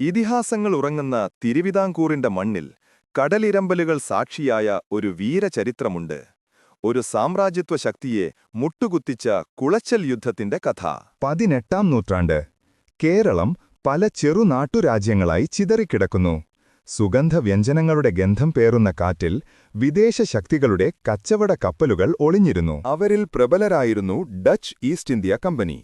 ഇതിഹാസങ്ങൾ ഉറങ്ങുന്ന തിരുവിതാംകൂറിന്റെ മണ്ണിൽ കടലിരമ്പലുകൾ സാക്ഷിയായ ഒരു വീരചരിത്രമുണ്ട്. ഒരു സാമ്രാജ്യത്വ ശക്തിയെ മുട്ടുകുത്തിച്ച കുളച്ചൽ യുദ്ധത്തിന്റെ കഥ. പതിനെട്ടാം നൂറ്റാണ്ട് കേരളം പല ചെറുനാട്ടുരാജ്യങ്ങളായി ചിതറിക്കിടക്കുന്നു. സുഗന്ധവ്യഞ്ജനങ്ങളുടെ ഗന്ധം പേറുന്ന കാറ്റിൽ വിദേശ ശക്തികളുടെ കച്ചവട കപ്പലുകൾ ഒളിഞ്ഞിരുന്നു. അവരിൽ പ്രബലരായിരുന്നു ഡച്ച് ഈസ്റ്റ് ഇന്ത്യ കമ്പനി.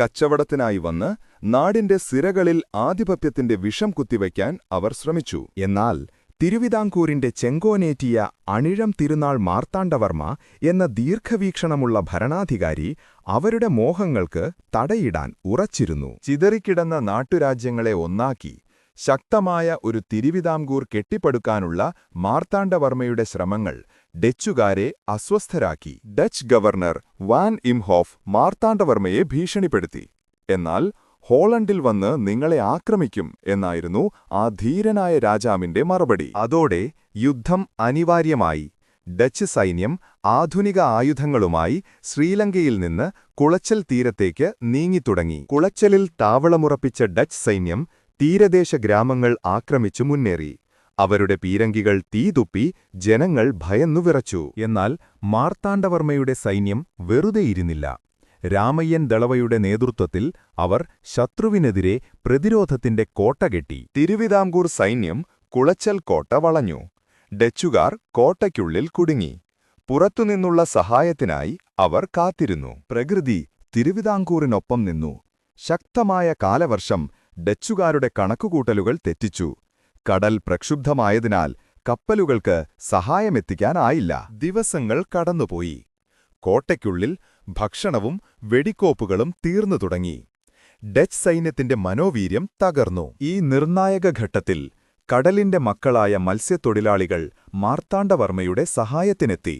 കച്ചവടത്തിനായി വന്ന് നാടിന്റെ സിരകളിൽ ആധിപത്യത്തിന്റെ വിഷം കുത്തിവയ്ക്കാൻ അവർ ശ്രമിച്ചു. എന്നാൽ തിരുവിതാംകൂറിന്റെ ചെങ്കോനേറ്റിയ അണിഴം തിരുനാൾ മാർത്താണ്ഡവർമ്മ എന്ന ദീർഘവീക്ഷണമുള്ള ഭരണാധികാരി അവരുടെ മോഹങ്ങൾക്ക് തടയിടാൻ ഉറച്ചിരുന്നു. ചിതറിക്കിടന്ന നാട്ടുരാജ്യങ്ങളെ ഒന്നാക്കി ശക്തമായ ഒരു തിരുവിതാംകൂർ കെട്ടിപ്പടുക്കാനുള്ള മാർത്താണ്ഡവർമ്മയുടെ ശ്രമങ്ങൾ ഡച്ചുകാരെ അസ്വസ്ഥരാക്കി. ഡച്ച് ഗവർണർ വാൻ ഇംഹോഫ് മാർത്താണ്ഡവർമ്മയെ ഭീഷണിപ്പെടുത്തി. എന്നാൽ ഹോളണ്ടിൽ വന്ന് നിങ്ങളെ ആക്രമിക്കും എന്നായിരുന്നു ആ ധീരനായ രാജാവിന്റെ മറുപടി. അതോടെ യുദ്ധം അനിവാര്യമായി. ഡച്ച് സൈന്യം ആധുനിക ആയുധങ്ങളുമായി ശ്രീലങ്കയിൽ നിന്ന് കുളച്ചൽ തീരത്തേക്ക് നീങ്ങിത്തുടങ്ങി. കുളച്ചലിൽ താവളമുറപ്പിച്ച ഡച്ച് സൈന്യം തീരദേശ ഗ്രാമങ്ങൾ ആക്രമിച്ചു മുന്നേറി. അവരുടെ പീരങ്കികൾ തീതുപ്പി ജനങ്ങൾ ഭയന്നു വിറച്ചു. എന്നാൽ മാർത്താണ്ഡവർമ്മയുടെ സൈന്യം വെറുതെയിരുന്നില്ല രാമയ്യൻ ദളവയുടെ നേതൃത്വത്തിൽ അവർ ശത്രുവിനെതിരെ പ്രതിരോധത്തിന്റെ കോട്ട കെട്ടി. തിരുവിതാംകൂർ സൈന്യം കുളച്ചൽ കോട്ട വളഞ്ഞു. ഡച്ചുകാർ കോട്ടയ്ക്കുള്ളിൽ കുടുങ്ങി. പുറത്തുനിന്നുള്ള സഹായത്തിനായി അവർ കാത്തിരുന്നു. പ്രകൃതി തിരുവിതാംകൂറിനൊപ്പം നിന്നു. ശക്തമായ കാലവർഷം ഡച്ചുകാരുടെ കണക്കുകൂട്ടലുകൾ തെറ്റിച്ചു. കടൽ പ്രക്ഷുബ്ധമായതിനാൽ കപ്പലുകൾക്ക് സഹായമെത്തിക്കാനായില്ല. ദിവസങ്ങൾ കടന്നുപോയി. കോട്ടയ്ക്കുള്ളിൽ ഭക്ഷണവും വെടിക്കോപ്പുകളും തീർന്നു തുടങ്ങി. ഡച്ച് സൈന്യത്തിന്റെ മനോവീര്യം തകർന്നു. ഈ നിർണായക ഘട്ടത്തിൽ കടലിന്റെ മക്കളായ മത്സ്യത്തൊഴിലാളികൾ മാർത്താണ്ഡവർമ്മയുടെ സഹായത്തിനെത്തി.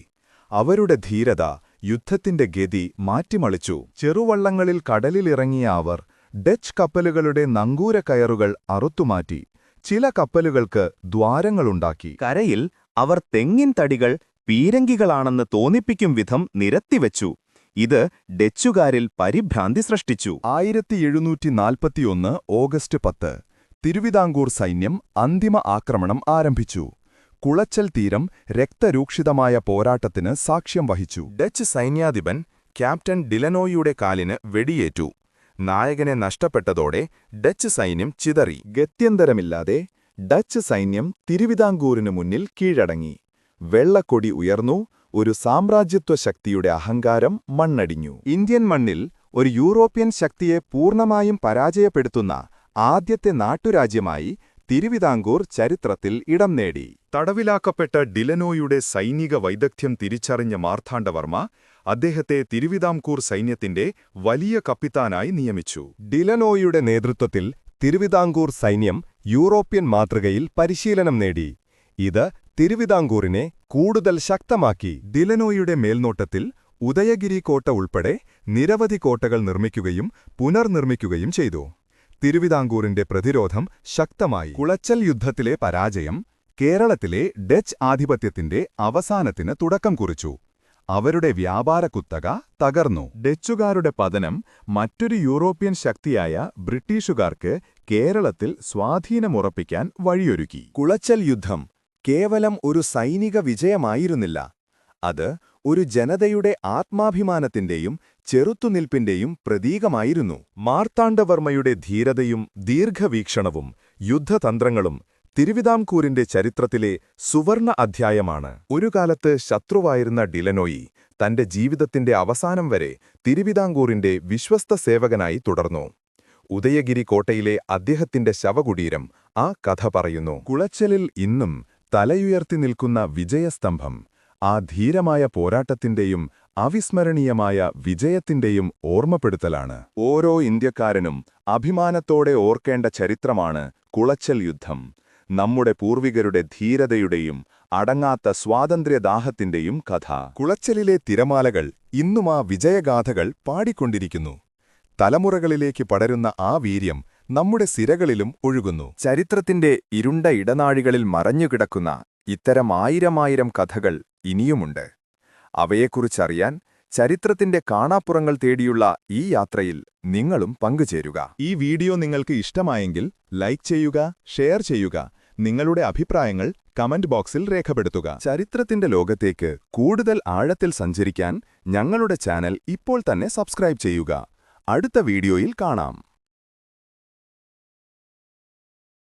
അവരുടെ ധീരത യുദ്ധത്തിന്റെ ഗതി മാറ്റിമളിച്ചു ചെറുവള്ളങ്ങളിൽ കടലിലിറങ്ങിയ അവർ ഡച്ച് കപ്പലുകളുടെ നങ്കൂര കയറുകൾ അറുത്തുമാറ്റി ചില കപ്പലുകൾക്ക് ദ്വാരങ്ങളുണ്ടാക്കി. കരയിൽ അവർ തെങ്ങിൻ തടികൾ പീരങ്കികളാണെന്ന് തോന്നിപ്പിക്കും വിധം നിരത്തിവെച്ചു. ഇത് ഡച്ചുകാരിൽ പരിഭ്രാന്തി സൃഷ്ടിച്ചു. ആയിരത്തി എഴുന്നൂറ്റി നാൽപ്പത്തിയൊന്ന് ഓഗസ്റ്റ് പത്ത് തിരുവിതാംകൂർ സൈന്യം അന്തിമ ആക്രമണം ആരംഭിച്ചു. കുളച്ചൽ തീരം രക്തരൂക്ഷിതമായ പോരാട്ടത്തിന് സാക്ഷ്യം വഹിച്ചു. ഡച്ച് സൈന്യാധിപൻ ക്യാപ്റ്റൻ ഡിലനോയിയുടെ കാലിന് വെടിയേറ്റു. നായകനെ നഷ്ടപ്പെട്ടതോടെ ഡച്ച് സൈന്യം ചിതറി. ഗത്യന്തരമില്ലാതെ ഡച്ച് സൈന്യം തിരുവിതാംകൂറിനു മുന്നിൽ കീഴടങ്ങി. വെള്ളക്കൊടി ഉയർന്നു ഒരു സാമ്രാജ്യത്വ ശക്തിയുടെ അഹങ്കാരം മണ്ണടിഞ്ഞു. ഇന്ത്യൻ മണ്ണിൽ ഒരു യൂറോപ്യൻ ശക്തിയെ പൂർണമായും പരാജയപ്പെടുത്തുന്ന ആദ്യത്തെ നാട്ടുരാജ്യമായി തിരുവിതാംകൂർ ചരിത്രത്തിൽ ഇടം നേടി. തടവിലാക്കപ്പെട്ട ഡിലനോയുടെ സൈനിക വൈദഗ്ധ്യം തിരിച്ചറിഞ്ഞ മാർത്താണ്ഡവർമ്മ അദ്ദേഹത്തെ തിരുവിതാംകൂർ സൈന്യത്തിന്റെ വലിയ കപ്പിത്താനായി നിയമിച്ചു. ഡിലനോയുടെ നേതൃത്വത്തിൽ തിരുവിതാംകൂർ സൈന്യം യൂറോപ്യൻ മാതൃകയിൽ പരിശീലനം നേടി. ഇത് തിരുവിതാംകൂറിനെ കൂടുതൽ ശക്തമാക്കി. ഡിലനോയുടെ മേൽനോട്ടത്തിൽ ഉദയഗിരി കോട്ട ഉൾപ്പെടെ നിരവധി കോട്ടകൾ നിർമ്മിക്കുകയും പുനർനിർമ്മിക്കുകയും ചെയ്തു. തിരുവിതാംകൂറിന്റെ പ്രതിരോധം ശക്തമായി. കുളച്ചൽ യുദ്ധത്തിലെ പരാജയം കേരളത്തിലെ ഡച്ച് ആധിപത്യത്തിന്റെ അവസാനത്തിന് തുടക്കം കുറിച്ചു. അവരുടെ വ്യാപാര കുത്തക തകർന്നു. ഡച്ചുകാരുടെ പതനം മറ്റൊരു യൂറോപ്യൻ ശക്തിയായ ബ്രിട്ടീഷുകാർക്ക് കേരളത്തിൽ സ്വാധീനമുറപ്പിക്കാൻ വഴിയൊരുക്കി. കുളച്ചൽ യുദ്ധം കേവലം ഒരു സൈനിക വിജയമായിരുന്നില്ല. അത് ഒരു ജനതയുടെ ആത്മാഭിമാനത്തിന്റെയും ചെറുത്തുനിൽപ്പിന്റെയും പ്രതീകമായിരുന്നു. മാർത്താണ്ഡവർമ്മയുടെ ധീരതയും ദീർഘവീക്ഷണവും യുദ്ധതന്ത്രങ്ങളും തിരുവിതാംകൂറിന്റെ ചരിത്രത്തിലെ സുവർണ അധ്യായമാണ്. ഒരു കാലത്ത് ശത്രുവായിരുന്ന ഡിലനോയി തന്റെ ജീവിതത്തിന്റെ അവസാനം വരെ തിരുവിതാംകൂറിന്റെ വിശ്വസ്ത സേവകനായി തുടർന്നു. ഉദയഗിരി കോട്ടയിലെ അദ്ദേഹത്തിന്റെ ശവകുടീരം ആ കഥ പറയുന്നു. കുളച്ചലിൽ ഇന്നും തലയുയർത്തി നിൽക്കുന്ന വിജയസ്തംഭം ആ ധീരമായ പോരാട്ടത്തിന്റെയും അവിസ്മരണീയമായ വിജയത്തിന്റെയും ഓർമ്മപ്പെടുത്തലാണ്. ഓരോ ഇന്ത്യക്കാരനും അഭിമാനത്തോടെ ഓർക്കേണ്ട ചരിത്രമാണ് കുളച്ചൽ യുദ്ധം. നമ്മുടെ പൂർവികരുടെ ധീരതയുടെയും അടങ്ങാത്ത സ്വാതന്ത്ര്യദാഹത്തിന്റെയും കഥ. കുളച്ചലിലെ തിരമാലകൾ ഇന്നും ആ വിജയഗാഥകൾ പാടിക്കൊണ്ടിരിക്കുന്നു. തലമുറകളിലേക്ക് പടരുന്ന ആ വീര്യം നമ്മുടെ സിരകളിലും ഒഴുകുന്നു. ചരിത്രത്തിന്റെ ഇരുണ്ട ഇടനാഴികളിൽ മറഞ്ഞുകിടക്കുന്ന ഇത്തരം ആയിരമായിരം കഥകൾ ഇനിയുമുണ്ട്. അവയെക്കുറിച്ചറിയാൻ ചരിത്രത്തിന്റെ കാണാപ്പുറങ്ങൾ തേടിയുള്ള ഈ യാത്രയിൽ നിങ്ങളും പങ്കുചേരുക. ഈ വീഡിയോ നിങ്ങൾക്ക് ഇഷ്ടമായെങ്കിൽ ലൈക്ക് ചെയ്യുക ഷെയർ ചെയ്യുക നിങ്ങളുടെ അഭിപ്രായങ്ങൾ കമന്റ് ബോക്സിൽ രേഖപ്പെടുത്തുക. ചരിത്രത്തിന്റെ ലോകത്തേക്ക് കൂടുതൽ ആഴത്തിൽ സഞ്ചരിക്കാൻ ഞങ്ങളുടെ ചാനൽ ഇപ്പോൾ തന്നെ സബ്സ്ക്രൈബ് ചെയ്യുക. അടുത്ത വീഡിയോയിൽ കാണാം.